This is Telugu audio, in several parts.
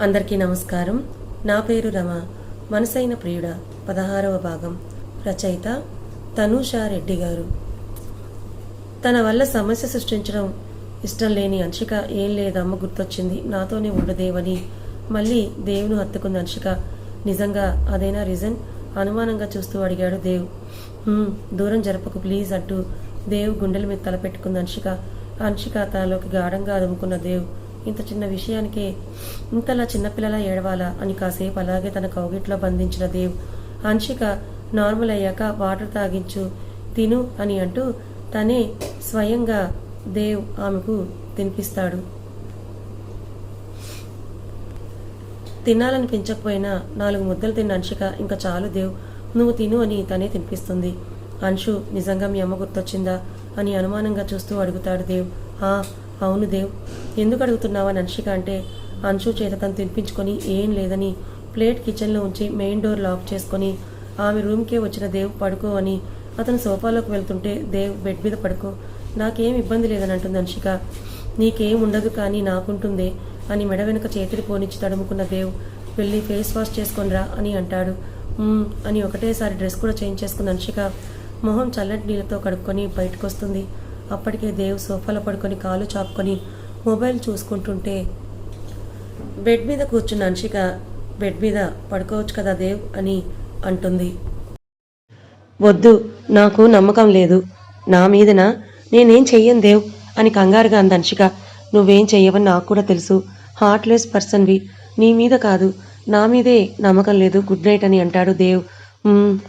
అందరికీ నమస్కారం. నా పేరు రమ. మనసైన ప్రియుడ. పదహారవ భాగం. రచయిత తనూషా రెడ్డి గారు. తన వల్ల సమస్య సృష్టించడం ఇష్టం లేని అంశిక ఏం లేదు గుర్తొచ్చింది. నాతోనే ఉండదేవని మళ్ళీ దేవును హత్తుకుంది అంశిక నిజంగా అదేనా రీజన్? అనుమానంగా చూస్తూ అడిగాడు దేవ్. దూరం జరపకు ప్లీజ్ అంటూ దేవ్ గుండెల మీద తలపెట్టుకుంది అంశిక అంశిక తనలోకి గాఢంగా అదుముకున్న దేవ్ ఇంత చిన్న విషయానికే ఇంతలా చిన్నపిల్లలా ఏడవాలా అని కాసేపు అలాగే తన కౌగిట్లో బంధించిన దేవ్ హన్షిక నార్మల్ అయ్యాక వాటర్ తాగించు తిను అని అంటూ తనే స్వయంగా దేవ్ ఆమెకు తినిపిస్తాడు. తినాలనిపించకపోయినా నాలుగు ముద్దలు తిన్న అంశిక ఇంకా చాలు దేవ్ నువ్వు తిను అని తనే తినిపిస్తుంది. అంశు నిజంగా మీ అమ్మ గుర్తొచ్చిందా? అని అనుమానంగా చూస్తూ అడుగుతాడు దేవ్. ఆ అవును దేవ్. ఎందుకు అడుగుతున్నావని నన్షిక అంటే అంశు చేత తను తినిపించుకొని ఏం లేదని ప్లేట్ కిచెన్లో ఉంచి మెయిన్ డోర్ లాక్ చేసుకొని ఆమె రూమ్కే వచ్చిన దేవ్ పడుకో అని అతను సోఫాలోకి వెళ్తుంటే దేవ్ బెడ్ మీద పడుకో. నాకేం ఇబ్బంది లేదని అంటుంది అంశిక నీకేం ఉండదు కానీ నాకుంటుందే అని మెడ వెనుక చేతిని పోనిచ్చి తడుముకున్న దేవ్ వెళ్ళి ఫేస్ వాష్ చేసుకొనిరా అని అంటాడు. అని ఒకటేసారి డ్రెస్ కూడా చేంజ్ చేసుకున్న అంశిక మొహం చల్లటి నీళ్ళతో కడుక్కొని బయటకు వస్తుంది అప్పటికే దేవ్ సోఫాలో పడుకొని కాలు చాపుకొని మొబైల్ చూసుకుంటుంటే బెడ్ మీద కూర్చున్న అంశిక బెడ్ మీద పడుకోవచ్చు కదా దేవ్ అని అంటుంది. వద్దు నాకు నమ్మకం లేదు. నా మీదన నేనేం చెయ్యను దేవ్ అని కంగారుగా అంది అంశిక నువ్వేం చెయ్యవని నాకు కూడా తెలుసు. హార్ట్లెస్ పర్సన్వి నీ మీద కాదు. నా మీదే నమ్మకం లేదు. గుడ్ నైట్ అని అంటాడు దేవ్.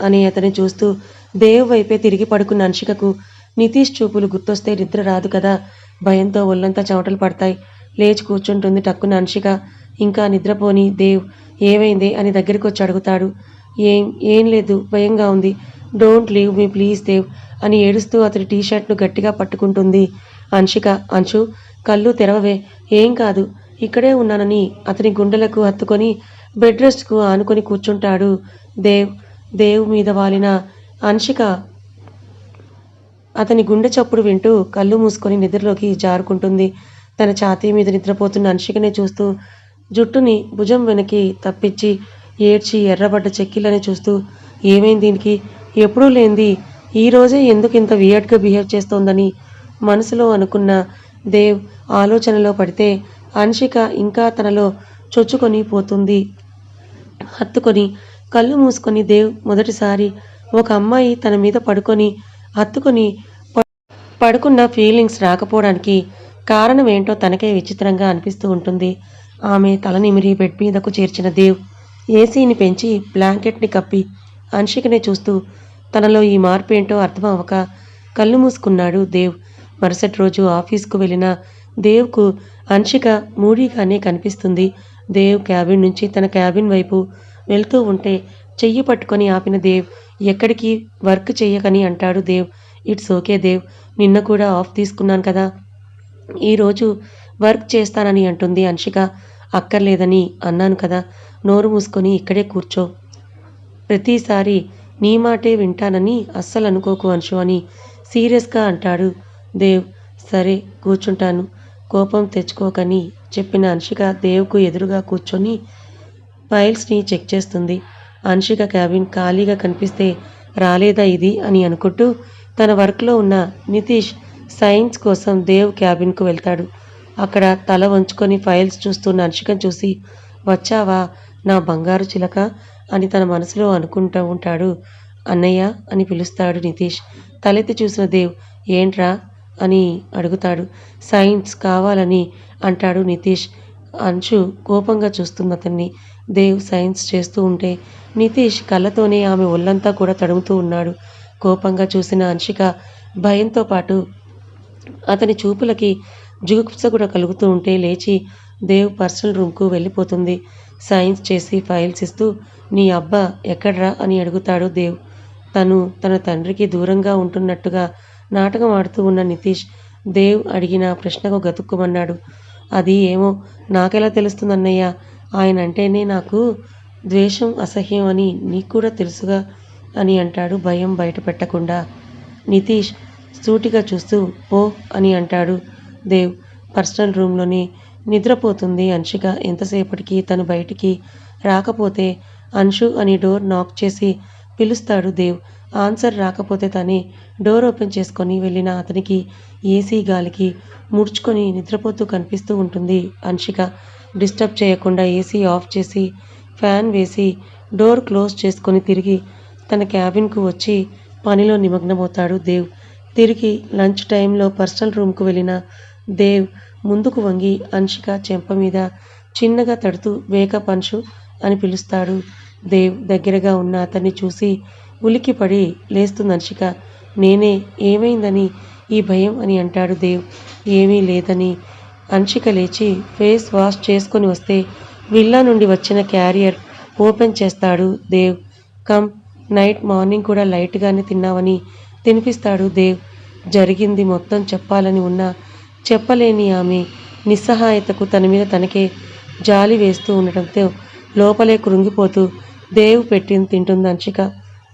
అని అతని చూస్తూ దేవ్ వైపే తిరిగి పడుకున్న అంశికకు నితీష్ చూపులు గుర్తొస్తే నిద్ర రాదు కదా. భయంతో ఒళ్ళంతా చెమటలు పడతాయి. లేచి కూర్చుంటుంది టక్కున అన్షిక. ఇంకా నిద్రపోని దేవ్ ఏమైంది అని దగ్గరికి వచ్చి అడుగుతాడు. ఏం ఏం లేదు భయంగా ఉంది. Don't leave me please Dev అని ఏడుస్తూ అతని టీషర్ట్ను గట్టిగా పట్టుకుంటుంది. అంశిక అంశు కళ్ళు తెరవవే. ఏం కాదు ఇక్కడే ఉన్నానని అతని గుండెలకు హత్తుకొని బెడ్ రెస్ట్కు ఆనుకొని కూర్చుంటాడు దేవ్ దేవ్ మీద వాలిన అంశిక అతని గుండె చప్పుడు వింటూ కళ్ళు మూసుకొని నిద్రలోకి జారుకుంటుంది. తన ఛాతీ మీద నిద్రపోతున్న అన్షికనే చూస్తూ జుట్టుని భుజం వెనక్కి తప్పించి ఏడ్చి ఎర్రబడ్డ చెక్కిలని చూస్తూ ఏమైంది దీనికి? ఎప్పుడూ లేంది ఈరోజే ఎందుకు ఇంత వియర్డ్గా బిహేవ్ చేస్తోందని మనసులో అనుకున్న దేవ్ ఆలోచనలో పడితే అన్షిక ఇంకా తనలో చొచ్చుకొని పోతుంది. హత్తుకొని కళ్ళు మూసుకొని దేవ్ మొదటిసారి ఒక అమ్మాయి తన మీద పడుకొని హత్తుకుని ప- పడుకున్న ఫీలింగ్స్ రాకపోవడానికి కారణం ఏంటో తనకే విచిత్రంగా అనిపిస్తూ ఉంటుంది. ఆమె తల నిమిరి బెడ్ మీదకు చేర్చిన దేవ్ ఏసీని పెంచి బ్లాంకెట్ని కప్పి అంశికనే చూస్తూ తనలో ఈ మార్పు ఏంటో అర్థం అవ్వక కళ్ళు మూసుకున్నాడు దేవ్. మరుసటి రోజు ఆఫీస్కు వెళ్ళిన దేవ్కు అంశిక మూడీగానే కనిపిస్తుంది. దేవ్ క్యాబిన్ నుంచి తన క్యాబిన్ వైపు వెళ్తూ ఉంటే చెయ్యి పట్టుకొని ఆపిన దేవ్ ఎక్కడికి వర్క్ చెయ్యకని అంటాడు దేవ్. ఇట్స్ ఓకే దేవ్ నిన్న కూడా ఆఫ్ తీసుకున్నాను కదా. ఈరోజు వర్క్ చేస్తానని అంటుంది అంశిక అక్కర్లేదని అన్నాను కదా నోరు మూసుకొని ఇక్కడే కూర్చో. ప్రతిసారి నీ మాటే వింటానని అస్సలు అనుకోకు అంశు అని సీరియస్గా అంటాడు దేవ్. సరే కూర్చుంటాను. కోపం తెచ్చుకోకని చెప్పిన అంశిక దేవ్కు ఎదురుగా కూర్చొని ఫైల్స్ని చెక్ చేస్తుంది. అన్షిక క్యాబిన్ ఖాళీగా కనిపిస్తే రాలేదా ఇది అని అనుకుంటూ తన వర్క్లో ఉన్న నితీష్ సైన్స్ కోసం దేవ్ క్యాబిన్కు వెళ్తాడు. అక్కడ తల వంచుకొని ఫైల్స్ చూస్తున్న అన్షికను చూసి వచ్చావా? నా బంగారు చిలక? అని తన మనసులో అనుకుంటూ ఉంటాడు. అన్నయ్య అని పిలుస్తాడు నితీష్. తలెత్తి చూసిన దేవ్ ఏంట్రా? అని అడుగుతాడు. సైన్స్ కావాలని అంటాడు నితీష్. అంశు కోపంగా చూస్తుంది అతన్ని. దేవ్ సైన్స్ చేస్తూ ఉంటే నితీష్ కళ్ళతోనే ఆమె ఒళ్ళంతా కూడా తడుముతూ ఉన్నాడు. కోపంగా చూసిన అంశిక భయంతో పాటు అతని చూపులకి జుగుప్స కూడా కలుగుతూ ఉంటే లేచి దేవ్ పర్సనల్ రూమ్కు వెళ్ళిపోతుంది. సైన్స్ చేసి ఫైల్స్ ఇస్తూ నీ అబ్బా ఎక్కడ్రా? అని అడుగుతాడు దేవ్. తను తన తండ్రికి దూరంగా ఉంటున్నట్టుగా నాటకం ఆడుతూ ఉన్న నితీష్ దేవ్ అడిగిన ప్రశ్నకు గతుక్కుమన్నాడు. అది ఏమో నాకెలా తెలుస్తుందన్నయ్య? ఆయన అంటేనే నాకు ద్వేషం అసహ్యం అని నీకు కూడా తెలుసుగా అని అంటాడు. భయం బయట పెట్టకుండా నితీష్ సూటిగా చూస్తూ పో అని అంటాడు దేవ్. పర్సనల్ రూమ్లోని నిద్రపోతుంది అంశిక. ఎంతసేపటికి తను బయటికి రాకపోతే అంశు అని డోర్ నాక్ చేసి పిలుస్తాడు దేవ్. ఆన్సర్ రాకపోతే తనే డోర్ ఓపెన్ చేసుకొని వెళ్ళిన అతనికి ఏసీ గాలికి ముడుచుకొని నిద్రపోతూ కనిపిస్తూ ఉంటుంది అంశిక. డిస్టర్బ్ చేయకుండా ఏసీ ఆఫ్ చేసి ఫ్యాన్ వేసి డోర్ క్లోజ్ చేసుకొని తిరిగి తన క్యాబిన్కు వచ్చి పనిలో నిమగ్నమవుతాడు దేవ్. తిరిగి లంచ్ టైంలో పర్సనల్ రూమ్కు వెళ్ళిన దేవ్ ముందుకు వంగి అంశిక చెంప మీద చిన్నగా తడుతూ వేకప్ అంశు అని పిలుస్తాడు. దేవ్ దగ్గరగా ఉన్న అతన్ని చూసి ఉలిక్కిపడి లేస్తుంది అంశిక నేనే ఏమైందని? ఈ భయం అని అంటాడు దేవ్. ఏమీ లేదని. అంశిక లేచి ఫేస్ వాష్ చేసుకొని వస్తే విల్లా నుండి వచ్చిన క్యారియర్ ఓపెన్ చేస్తాడు దేవ్. కమ్ నైట్ మార్నింగ్ కూడా లైట్గానే తిన్నావని తినిపిస్తాడు దేవ్. జరిగింది మొత్తం చెప్పాలని ఉన్నా చెప్పలేని ఆమె నిస్సహాయతకు తన మీద తనకే జాలి వేస్తూ ఉండటంతో లోపలే కృంగిపోతూ దేవ్ పెట్టింది తింటుంది అంశిక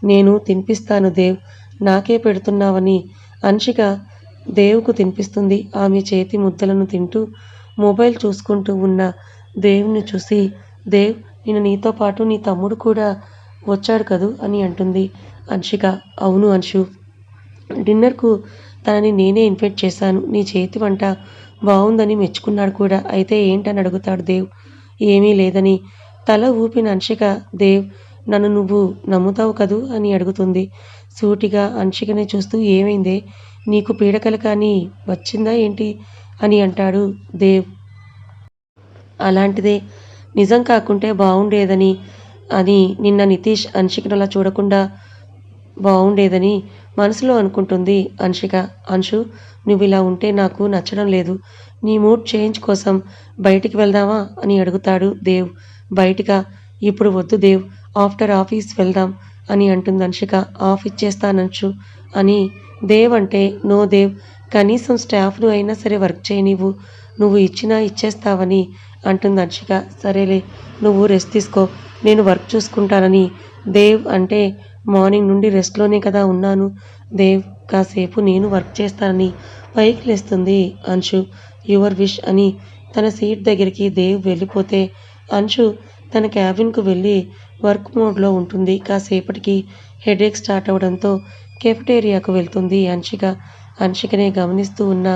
నేను తినిపిస్తాను దేవ్ నాకే పెడుతున్నావని అంశిక దేవుకు తినిపిస్తుంది. ఆమె చేతి ముద్దలను తింటూ మొబైల్ చూసుకుంటూ ఉన్న దేవుని చూసి దేవ్ నేను నీతో పాటు నీ తమ్ముడు కూడా వచ్చాడు కదూ? అని అంటుంది అంశిక అవును అంశు డిన్నర్కు తనని నేనే ఇన్వైట్ చేశాను. నీ చేతి వంట బాగుందని మెచ్చుకున్నాడు కూడా. అయితే ఏంటని అడుగుతాడు దేవ్. ఏమీ లేదని. తల ఊపిన అంశిక దేవ్ నన్ను నువ్వు నమ్ముతావు కదూ? అని అడుగుతుంది. సూటిగా అంశికని చూస్తూ ఏమైందే? నీకు పీడకలు కానీ వచ్చిందా ఏంటి? అని అంటాడు దేవ్. అలాంటిదే. నిజం కాకుంటే బాగుండేదని అని నిన్న నితీష్ అంశికను అలా చూడకుండా బాగుండేదని మనసులో అనుకుంటుంది అంశిక అంశు నువ్వు ఇలా ఉంటే నాకు నచ్చడం లేదు. నీ మూడ్ చేంజ్ కోసం బయటికి వెళ్దామా? అని అడుగుతాడు దేవ్. బయటికా? ఇప్పుడు వద్దు దేవ్. ఆఫ్టర్ ఆఫీస్ వెళ్దాం అని అంటుంది అంశిక ఆఫ్ ఇచ్చేస్తానంచు అని దేవ్ అంటే నో దేవ్ కనీసం స్టాఫ్ను అయినా సరే వర్క్ చేయనివ్వు నువ్వు ఇచ్చినా ఇచ్చేస్తావని అంటుంది అర్షిక సరేలే నువ్వు రెస్ట్ తీసుకో. నేను వర్క్ చూసుకుంటానని. దేవ్ అంటే మార్నింగ్ నుండి రెస్ట్లోనే కదా ఉన్నాను. దేవ్ కాసేపు నేను వర్క్ చేస్తానని పైకి లేస్తుంది అంశు. యువర్ విష్ అని తన సీట్ దగ్గరికి దేవ్ వెళ్ళిపోతే అంశు తన క్యాబిన్కు వెళ్ళి వర్క్ మోడ్లో ఉంటుంది. కాసేపటికి హెడేక్ స్టార్ట్ అవడంతో కెఫిటేరియాకు వెళ్తుంది. అంశిక అంశికనే గమనిస్తూ ఉన్న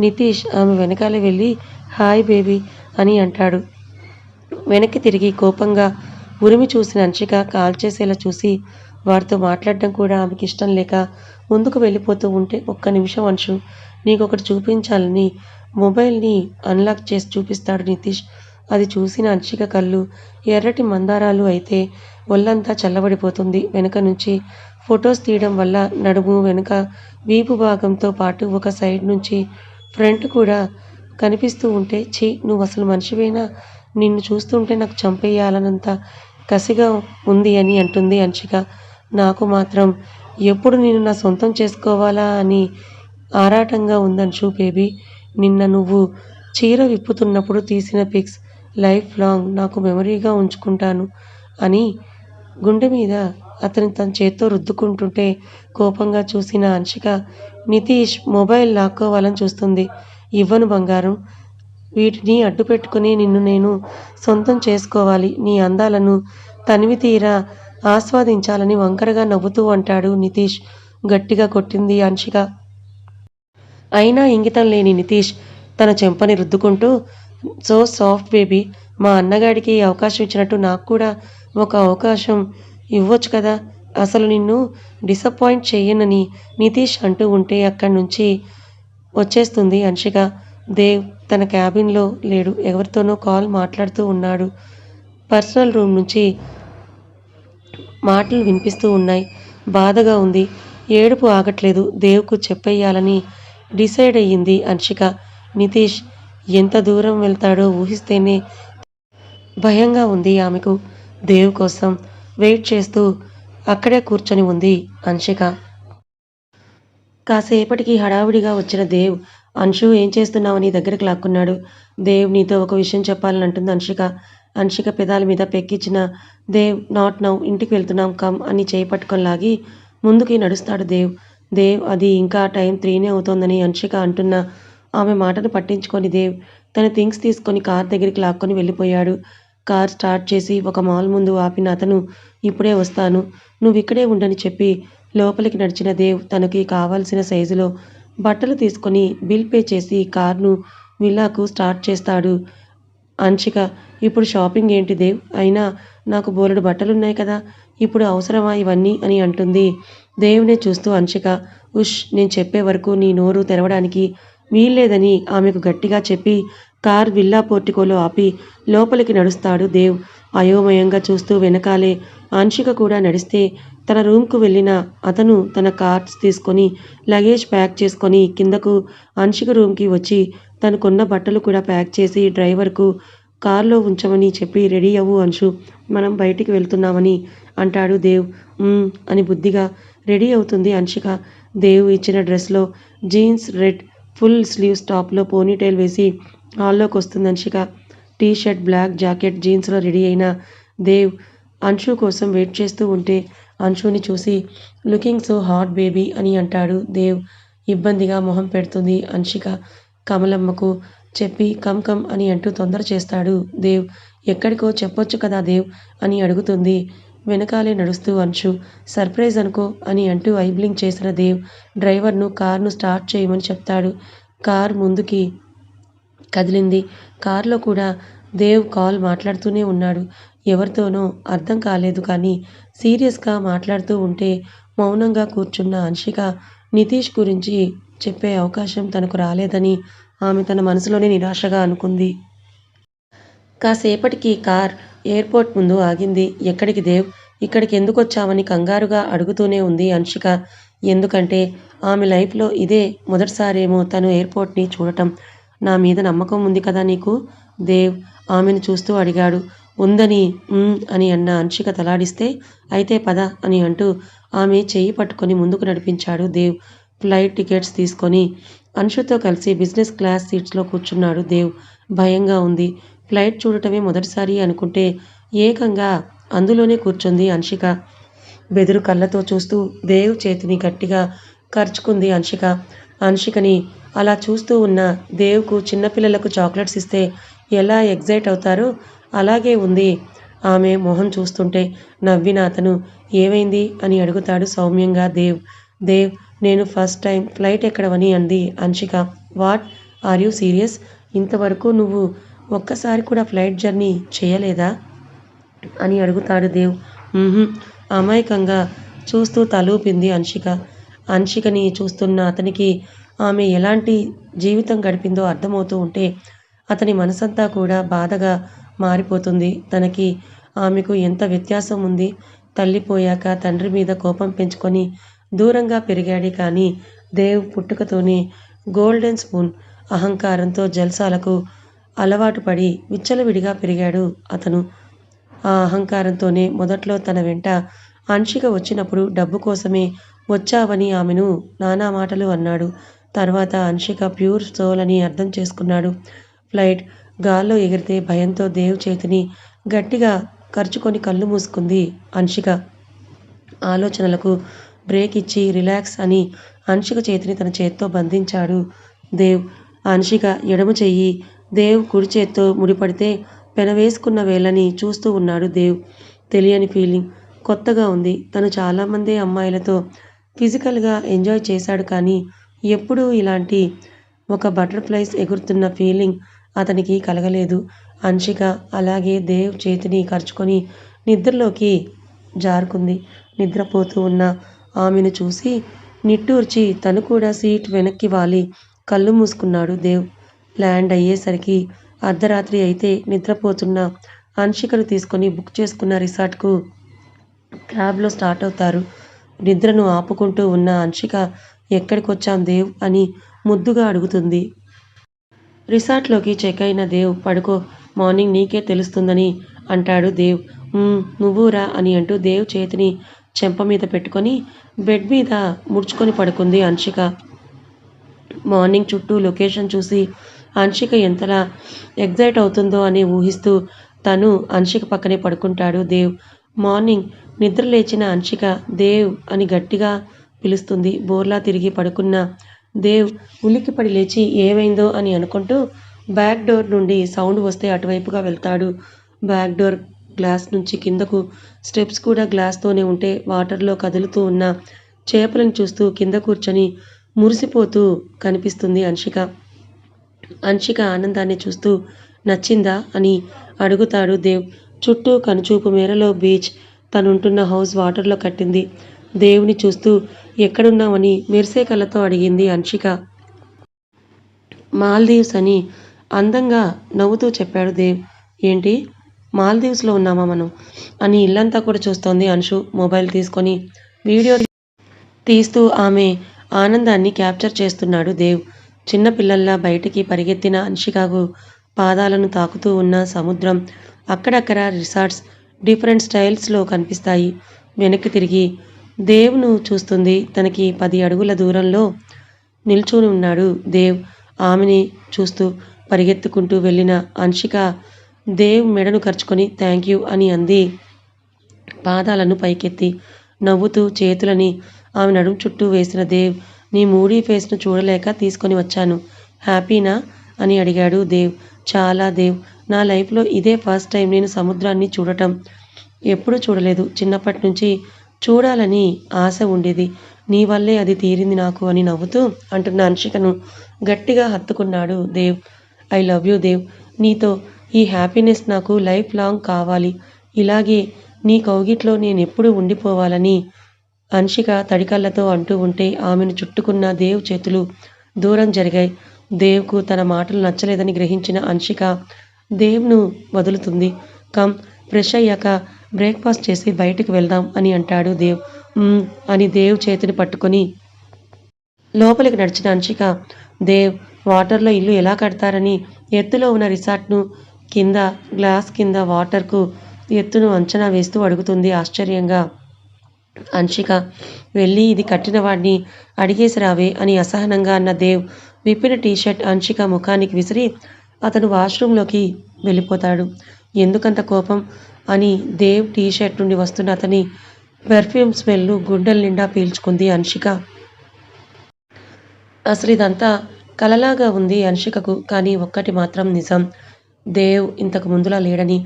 నితీష్ ఆమె వెనకాల వెళ్ళి హాయ్ బేబీ అని అంటాడు. వెనక్కి తిరిగి కోపంగా ఉరిమి చూసిన అంశిక కాల్ చేసేలా చూసి వారితో మాట్లాడడం కూడా ఆమెకి ఇష్టం లేక ముందుకు వెళ్ళిపోతూ ఉంటే ఒక్క నిమిషం అంశు నీకొకటి చూపించాలని మొబైల్ని అన్లాక్ చేసి చూపిస్తాడు నితీష్. అది చూసిన అంశిక కళ్ళు ఎర్రటి మందారాలు అయితే ఒళ్ళంతా చల్లబడిపోతుంది. వెనుక నుంచి ఫొటోస్ తీయడం వల్ల నడుము వెనుక వీపు భాగంతో పాటు ఒక సైడ్ నుంచి ఫ్రంట్ కూడా కనిపిస్తూ ఉంటే ఛీ నువ్వు అసలు మనిషివేనా? నిన్ను చూస్తుంటే నాకు చంపేయాలనంత కసిగా ఉంది అని అంటుంది అంచిక నాకు మాత్రం ఎప్పుడు నేను నా సొంతం చేసుకోవాలా అని ఆరాటంగా ఉందని బేబీ. నిన్న నువ్వు చీర విప్పుతున్నప్పుడు తీసిన పిక్స్ లైఫ్ లాంగ్ నాకు మెమరీగా ఉంచుకుంటాను అని గుండె మీద అతను తన చేత్తో రుద్దుకుంటుంటే కోపంగా చూసిన అంశిక నితీష్ మొబైల్ లాక్కోవాలని చూస్తుంది. ఇవ్వను బంగారం వీటిని అడ్డుపెట్టుకుని నిన్ను నేను సొంతం చేసుకోవాలి. నీ అందాలను తనివి తీరా ఆస్వాదించాలని వంకరగా నవ్వుతూ అంటాడు నితీష్. గట్టిగా కొట్టింది అంశిక అయినా ఇంగితం లేని నితీష్ తన చెంపని రుద్దుకుంటూ సో సాఫ్ట్ బేబీ మా అన్నగాడికి అవకాశం ఇచ్చినట్టు నాకు కూడా ఒక అవకాశం ఇవ్వచ్చు కదా. అసలు నిన్ను డిసప్పాయింట్ చెయ్యనని నితీష్ అంటూ ఉంటే అక్కడి నుంచి వచ్చేస్తుంది అన్షిక దేవ్ తన క్యాబిన్లో లేడు. ఎవరితోనో కాల్ మాట్లాడుతూ ఉన్నాడు. పర్సనల్ రూమ్ నుంచి మాటలు వినిపిస్తూ ఉన్నాయి. బాధగా ఉంది. ఏడుపు ఆగట్లేదు. దేవ్కు చెప్పేయాలని డిసైడ్ అయ్యింది అన్షిక నితీష్ ఎంత దూరం వెళ్తాడో ఊహిస్తేనే భయంగా ఉంది ఆమెకు. దేవ్ కోసం వెయిట్ చేస్తూ అక్కడే కూర్చొని ఉంది అంశిక. కాసేపటికి హడావిడిగా వచ్చిన దేవ్ అంశు ఏం చేస్తున్నావు నీ దగ్గరకు లాక్కున్నాడు. దేవ్ నీతో ఒక విషయం చెప్పాలని అంటుంది అంశిక. అంశిక పెదాల మీద పెక్కించిన దేవ్ నాట్ నౌ ఇంటికి వెళ్తున్నాం కమ్ అని చేయి పట్టుకొని లాగి ముందుకి నడుస్తాడు దేవ్. దేవ్ అది ఇంకా టైం త్రీనే అవుతోందని అంశిక అంటున్న ఆమె మాటను పట్టించుకొని దేవ్ తన థింగ్స్ తీసుకొని కార్ దగ్గరికి లాక్కొని వెళ్ళిపోయాడు. కార్ స్టార్ట్ చేసి ఒక మాల్ ముందు ఆపిన అతను ఇప్పుడే వస్తాను. నువ్వు ఇక్కడే ఉండని చెప్పి లోపలికి నడిచిన దేవ్ తనకి కావాల్సిన సైజులో బట్టలు తీసుకొని బిల్ పే చేసి కార్ను విల్లాకు స్టార్ట్ చేస్తాడు. అంశిక ఇప్పుడు షాపింగ్ ఏంటి దేవ్? అయినా నాకు బోలెడు బట్టలున్నాయి కదా. ఇప్పుడు అవసరమా ఇవన్నీ? అని అంటుంది. దేవునే చూస్తూ అంశిక ఉష్ నేను చెప్పే వరకు నీ నోరు తెరవడానికి వీల్లేదని ఆమెకు గట్టిగా చెప్పి కార్ విల్లా పోర్టికోలో ఆపి లోపలికి నడుస్తాడు దేవ్. అయోమయంగా చూస్తూ వెనకాలే ఆంశిక కూడా నడిస్తే తన రూమ్కు వెళ్ళిన అతను తన కార్డ్స్ తీసుకొని లగేజ్ ప్యాక్ చేసుకొని కిందకు ఆంశిక రూమ్కి వచ్చి తనకున్న బట్టలు కూడా ప్యాక్ చేసి డ్రైవర్కు కారులో ఉంచమని చెప్పి రెడీ అవ్వు అంశు మనం బయటికి వెళ్తున్నామని అంటాడు దేవ్. అని బుద్ధిగా రెడీ అవుతుంది అంశిక. దేవ్ ఇచ్చిన డ్రెస్లో జీన్స్ రెడ్ ఫుల్ స్లీవ్స్ టాప్లో పోనీటైల్ వేసి హాల్లోకి వస్తుంది Anshika T shirt black jacket జీన్స్లో రెడీ అయిన దేవ్ అంశు కోసం వెయిట్ చేస్తూ ఉంటే అంశుని చూసి లుకింగ్ సో హాట్ బేబీ అని అంటాడు దేవ్. ఇబ్బందిగా మొహం పెడుతుంది అంశిక కమలమ్మకు చెప్పి కమ్ కమ్ అని అంటూ తొందర చేస్తాడు దేవ్. ఎక్కడికో చెప్పొచ్చు కదా దేవ్ అని అడుగుతుంది. వెనకాలే నడుస్తూ అంశు సర్ప్రైజ్ అనుకో అని అంటూ ఐబ్లింగ్ చేసిన దేవ్ డ్రైవర్ను కార్ను స్టార్ట్ చేయమని చెప్తాడు. కార్ ముందుకి కదిలింది. కారులో కూడా దేవ్ కాల్ మాట్లాడుతూనే ఉన్నాడు. ఎవరితోనో అర్థం కాలేదు కానీ సీరియస్గా మాట్లాడుతూ ఉంటే మౌనంగా కూర్చున్న అన్షిక నితీష్ గురించి చెప్పే అవకాశం తనకు రాలేదని ఆమె తన మనసులోనే నిరాశగా అనుకుంది. కాసేపటికి కార్ ఎయిర్పోర్ట్ ముందు ఆగింది. ఎక్కడికి దేవ్? ఇక్కడికి ఎందుకు వచ్చావని కంగారుగా అడుగుతూనే ఉంది అన్షిక ఎందుకంటే ఆమె లైఫ్లో ఇదే మొదటిసారేమో తను ఎయిర్పోర్ట్ని చూడటం. నా మీద నమ్మకం ఉంది కదా నీకు? దేవ్ ఆమెను చూస్తూ అడిగాడు. ఉందని అని అన్న అంశిక తలాడిస్తే అయితే పద అని అంటూ ఆమె చెయ్యి పట్టుకొని ముందుకు నడిపించాడు దేవ్. ఫ్లైట్ టికెట్స్ తీసుకొని అంశుతో కలిసి బిజినెస్ క్లాస్ సీట్స్లో కూర్చున్నాడు దేవ్. భయంగా ఉంది. ఫ్లైట్ చూడటమే మొదటిసారి అనుకుంటే ఏకంగా అందులోనే కూర్చుంది అంశిక బెదురు కళ్ళతో చూస్తూ దేవ్ చేతిని గట్టిగా కరుచుకుంది అంశిక అంశికని అలా చూస్తూ ఉన్న దేవ్కు చిన్నపిల్లలకు చాక్లెట్స్ ఇస్తే ఎలా ఎగ్జైట్ అవుతారో అలాగే ఉంది. ఆమె మొహం చూస్తుంటే నవ్విన అతను ఏమైంది? అని అడుగుతాడు సౌమ్యంగా దేవ్. దేవ్ నేను ఫస్ట్ టైం ఫ్లైట్ ఎక్కడవని అంది Anshika what? Are you serious? ఇంతవరకు నువ్వు ఒక్కసారి కూడా ఫ్లైట్ జర్నీ చేయలేదా? అని అడుగుతాడు దేవ్. అమాయకంగా చూస్తూ తలూపింది అంశిక అన్షికని చూస్తున్న అతనికి ఆమె ఎలాంటి జీవితం గడిపిందో అర్థమవుతూ ఉంటే అతని మనసంతా కూడా బాధగా మారిపోతుంది. తనకి ఆమెకు ఎంత వ్యత్యాసం ఉంది? తల్లి పోయాక తండ్రి మీద కోపం పెంచుకొని దూరంగా పెరిగాడే కానీ దేవ్ పుట్టుకతోనే గోల్డెన్ స్పూన్ అహంకారంతో జల్సాలకు అలవాటు పడి విచ్చలవిడిగా పెరిగాడు అతను. ఆ అహంకారంతోనే మొదట్లో తన వెంట అంశిక వచ్చినప్పుడు డబ్బు కోసమే వచ్చావని ఆమెను నానా మాటలు అన్నాడు. తర్వాత అన్షిక ప్యూర్ సోల్ అని అర్థం చేసుకున్నాడు. ఫ్లైట్ గాల్లో ఎగిరితే భయంతో దేవ్ చేతిని గట్టిగా కరుచుకొని కళ్ళు మూసుకుంది అన్షిక. ఆలోచనలకు బ్రేక్ ఇచ్చి రిలాక్స్ అని అన్షిక చేతిని తన చేత్తో బంధించాడు దేవ్. అన్షిక ఎడమ చెయ్యి దేవ్ కుడి చేత్తో ముడిపడితే పెనవేసుకున్న వేళ్ళని చూస్తూ ఉన్నాడు దేవ్. తెలియని ఫీలింగ్ కొత్తగా ఉంది. తను చాలామంది అమ్మాయిలతో ఫిజికల్గా ఎంజాయ్ చేశాడు కానీ ఎప్పుడూ ఇలాంటి ఒక బటర్ఫ్లైస్ ఎగురుతున్న ఫీలింగ్ అతనికి కలగలేదు. అంశిక అలాగే దేవ్ చేతిని కరుచుకొని నిద్రలోకి జారుకుంది. నిద్రపోతూ ఉన్న ఆమెను చూసి నిట్టూర్చి తను కూడా సీట్ వెనక్కి వాలి. కళ్ళు మూసుకున్నాడు దేవ్. ల్యాండ్ అయ్యేసరికి అర్ధరాత్రి అయితే నిద్రపోతున్న అంశికను తీసుకొని బుక్ చేసుకున్న రిసార్ట్కు క్యాబ్లో స్టార్ట్ అవుతారు. నిద్రను ఆపుకుంటూ ఉన్న అంశిక ఎక్కడికొచ్చాం దేవ్ అని ముద్దుగా అడుగుతుంది. రిసార్ట్లోకి చెక్ అయిన దేవ్ పడుకో మార్నింగ్ నీకే తెలుస్తుందని అంటాడు దేవ్. నువ్వురా అని అంటూ దేవ్ చేతిని చెంప మీద పెట్టుకొని బెడ్ మీద ముడుచుకొని పడుకుంది అంశిక మార్నింగ్ చుట్టూ లొకేషన్ చూసి అంశిక ఎంతలా ఎగ్జైట్ అవుతుందో అని ఊహిస్తూ తను అంశిక పక్కనే పడుకుంటాడు దేవ్. మార్నింగ్ నిద్ర లేచిన అంశిక దేవ్ అని గట్టిగా పిలుస్తుంది. బోర్లా తిరిగి పడుకున్న దేవ్ ఉలిక్కిపడి లేచి ఏమైందో అని అనుకుంటూ బ్యాక్ డోర్ నుండి సౌండ్ వస్తే అటువైపుగా వెళ్తాడు. బ్యాక్ డోర్ గ్లాస్ నుంచి కిందకు స్టెప్స్ కూడా గ్లాస్తోనే ఉంటే వాటర్లో కదులుతూ ఉన్న చేపలను చూస్తూ కింద కూర్చొని మురిసిపోతూ కనిపిస్తుంది అంశిక. అంశిక ఆనందాన్ని చూస్తూ నచ్చిందా అని అడుగుతాడు దేవ్. చుట్టూ కనుచూపు మేరలో బీచ్ తనుంటున్న హౌస్ వాటర్లో కట్టింది. దేవుని చూస్తూ ఎక్కడున్నావని మెరిసే కళ్ళతో అడిగింది అన్షిక మాల్దీవ్స్ అని అందంగా నవ్వుతూ చెప్పాడు దేవ్. ఏంటి? మాల్దీవ్స్లో ఉన్నామా మనం అని ఇల్లంతా కూడా చూస్తోంది అంశు మొబైల్ తీసుకొని వీడియో తీస్తూ ఆమె ఆనందాన్ని క్యాప్చర్ చేస్తున్నాడు దేవ్. చిన్నపిల్లల్లా బయటికి పరిగెత్తిన అంశికాకు పాదాలను తాకుతూ ఉన్న సముద్రం అక్కడక్కడ రిసార్ట్స్ డిఫరెంట్ స్టైల్స్లో కనిపిస్తాయి. వెనక్కి తిరిగి దేవ్ను చూస్తుంది. తనకి పది అడుగుల దూరంలో నిల్చుని ఉన్నాడు దేవ్. ఆమెని చూస్తూ పరిగెత్తుకుంటూ వెళ్ళిన అంశిక దేవ్ మెడను ఖర్చుకొని థ్యాంక్ యూ అని అంది. పాదాలను పైకెత్తి నవ్వుతూ చేతులని ఆమె నడుము చుట్టూ వేసిన దేవ్ నీ మూడీ ఫేస్ను చూడలేక తీసుకొని వచ్చాను. హ్యాపీనా? అని అడిగాడు దేవ్. చాలా దేవ్. నా లైఫ్లో ఇదే ఫస్ట్ టైం నేను సముద్రాన్ని చూడటం. ఎప్పుడూ చూడలేదు. చిన్నప్పటి నుంచి చూడాలని ఆశ ఉండేది. నీ వల్లే అది తీరింది నాకు అని నవ్వుతూ అంటున్న అన్షికను గట్టిగా హత్తుకున్నాడు Dev. I love you Dev. నీతో ఈ హ్యాపీనెస్ నాకు లైఫ్ లాంగ్ కావాలి. ఇలాగే నీ కౌగిట్లో నేను ఎప్పుడూ ఉండిపోవాలని అన్షిక తడికళ్ళతో అంటూ ఉంటే ఆమెను చుట్టుకున్న దేవ్ చేతులు దూరం జరిగాయి. దేవ్కు తన మాటలు నచ్చలేదని గ్రహించిన అన్షిక దేవ్ను వదులుతుంది. కమ్ ఫ్రెష్ అయ్యాక బ్రేక్ఫాస్ట్ చేసి బయటికి వెళ్దాం అని అంటాడు దేవ్. అని దేవ్ చేతిని పట్టుకొని లోపలికి నడిచిన అంశిక దేవ్ వాటర్లో ఇల్లు ఎలా కడతారని ఎత్తులో ఉన్న రిసార్ట్ను కింద గ్లాస్ కింద వాటర్కు ఎత్తును అంచనా వేస్తూ అడుగుతుంది ఆశ్చర్యంగా. అంశిక వెళ్ళి ఇది కట్టిన వాడిని అడిగేసి రావే అని అసహనంగా అన్న దేవ్ విప్పిన టీషర్ట్ అంశిక ముఖానికి విసిరి అతను వాష్రూంలోకి వెళ్ళిపోతాడు. ఎందుకంత కోపం? అని దేవ్ టీ షర్ట్ నుండి వస్తున్న అతని పెర్ఫ్యూమ్ స్మెల్ గుండెల నిండా పీల్చుకుంది అన్షిక. అసలు ఇదంతా కలలాగా ఉంది అన్షికకు కానీ ఒక్కటి మాత్రం నిజం. దేవ్ ఇంతకు ముందులా లేడని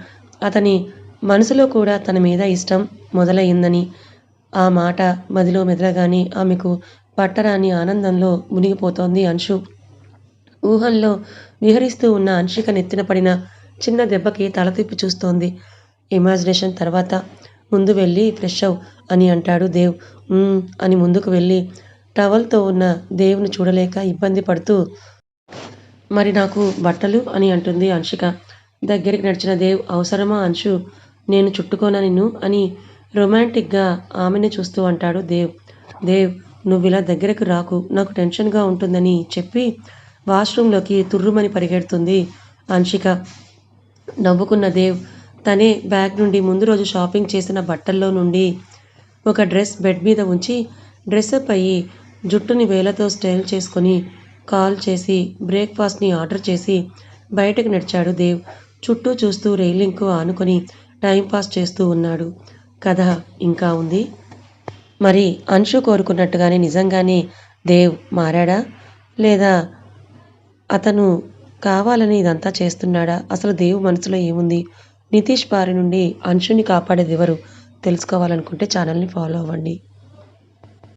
అతని మనసులో కూడా తన మీద ఇష్టం మొదలయ్యిందని. ఆ మాట మదిలో మెదలగానే ఆమెకు పట్టరాని ఆనందంలో మునిగిపోతోంది అంశు. ఊహల్లో విహరిస్తూ ఉన్న అంశిక నెత్తిన పడిన చిన్న దెబ్బకి తల తిప్పి చూస్తోంది. ఇమాజినేషన్ తర్వాత ముందు వెళ్ళి ఫ్రెష్ అవ్ అని అంటాడు దేవ్. అని ముందుకు వెళ్ళి టవల్తో ఉన్న దేవ్ను చూడలేక ఇబ్బంది పడుతూ మరి నాకు బట్టలు అని అంటుంది అంశిక దగ్గరికి నడిచిన దేవ్ అవసరమా అంశు నేను చుట్టుకోనా నిన్ను? అని రొమాంటిక్గా ఆమెనే చూస్తూ అంటాడు దేవ్. దేవ్ నువ్వు ఇలా దగ్గరకు రాకు. నాకు టెన్షన్గా ఉంటుందని చెప్పి వాష్రూంలోకి తుర్రుమని పరిగెడుతుంది అంశిక. నవ్వుకున్న దేవ్ తనే బ్యాగ్ నుండి ముందు రోజు షాపింగ్ చేసిన బట్టల్లో నుండి ఒక డ్రెస్ బెడ్ మీద ఉంచి డ్రెస్అప్ అయ్యి జుట్టుని వేలతో స్టైల్ చేసుకొని కాల్ చేసి బ్రేక్ఫాస్ట్ని ఆర్డర్ చేసి బయటకు నడిచాడు దేవ్. చుట్టూ చూస్తూ రైలింగ్కు ఆనుకొని టైంపాస్ చేస్తూ ఉన్నాడు. కథ ఇంకా ఉంది? మరి అంశు కోరుకున్నట్టుగానే నిజంగానే దేవ్ మారాడా? లేదా అతను కావాలని ఇదంతా చేస్తున్నాడా? అసలు దేవు మనసులో ఏముంది? నితీష్ బారి నుండి అంశుని కాపాడేది ఎవరు? తెలుసుకోవాలనుకుంటే ఛానల్ని ఫాలో అవ్వండి.